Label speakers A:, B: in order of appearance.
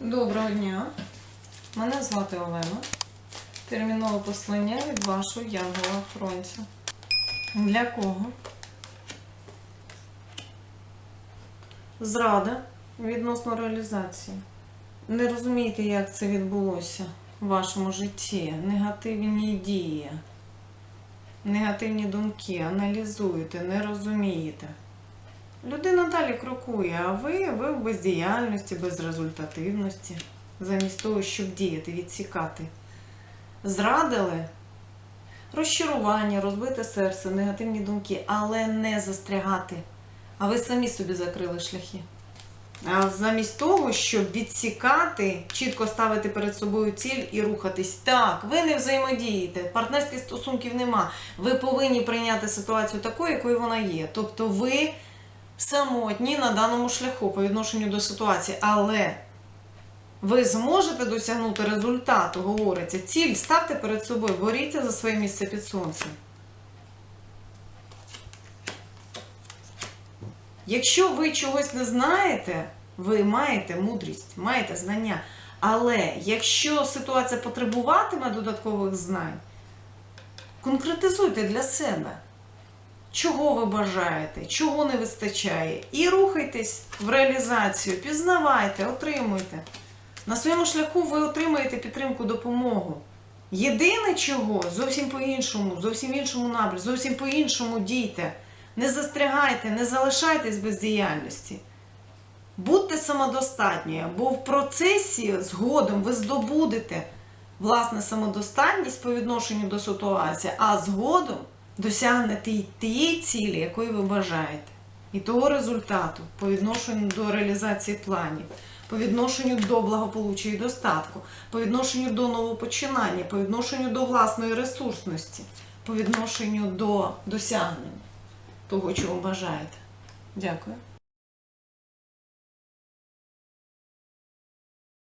A: Доброго дня. Мене звати Олена. Термінове послання від вашого янгола охоронця. Для кого? Зрада відносно реалізації. Не розумієте, як це відбулося в вашому житті. Негативні дії, негативні думки, аналізуєте, не розумієте. Людина далі крокує, а ви, ви в бездіяльності, безрезультативності, замість того, щоб діяти, відсікати. Зрадили розчарування, розбите серце, негативні думки, але не застрягати. А ви самі собі закрили шляхи. А замість того, щоб відсікати, чітко ставити перед собою ціль і рухатись. Так, ви не взаємодієте, партнерських стосунків нема. Ви повинні прийняти ситуацію такою, якою вона є. Тобто ви самотні на даному шляху по відношенню до ситуації, але ви зможете досягнути результату, говориться. Ціль ставте перед собою, боріться за своє місце під сонцем. Якщо ви чогось не знаєте, ви маєте мудрість, маєте знання. Але якщо ситуація потребуватиме додаткових знань, конкретизуйте для себе, чого ви бажаєте, чого не вистачає, і рухайтесь в реалізацію, пізнавайте, отримуйте. На своєму шляху ви отримаєте підтримку, допомогу. Єдине чого зовсім по-іншому, зовсім іншому напрямку, зовсім по-іншому дійте. Не застрягайте, не залишайтесь без діяльності. Будьте самодостатньою, бо в процесі згодом ви здобудете власне самодостатність по відношенню до ситуації, а згодом досягнете тієї цілі, якої ви бажаєте, і того результату по відношенню до реалізації планів, по відношенню до благополуччя і достатку, по відношенню до новопочинання, по відношенню до власної ресурсності, по відношенню до досягнення того, чого бажаєте. Дякую.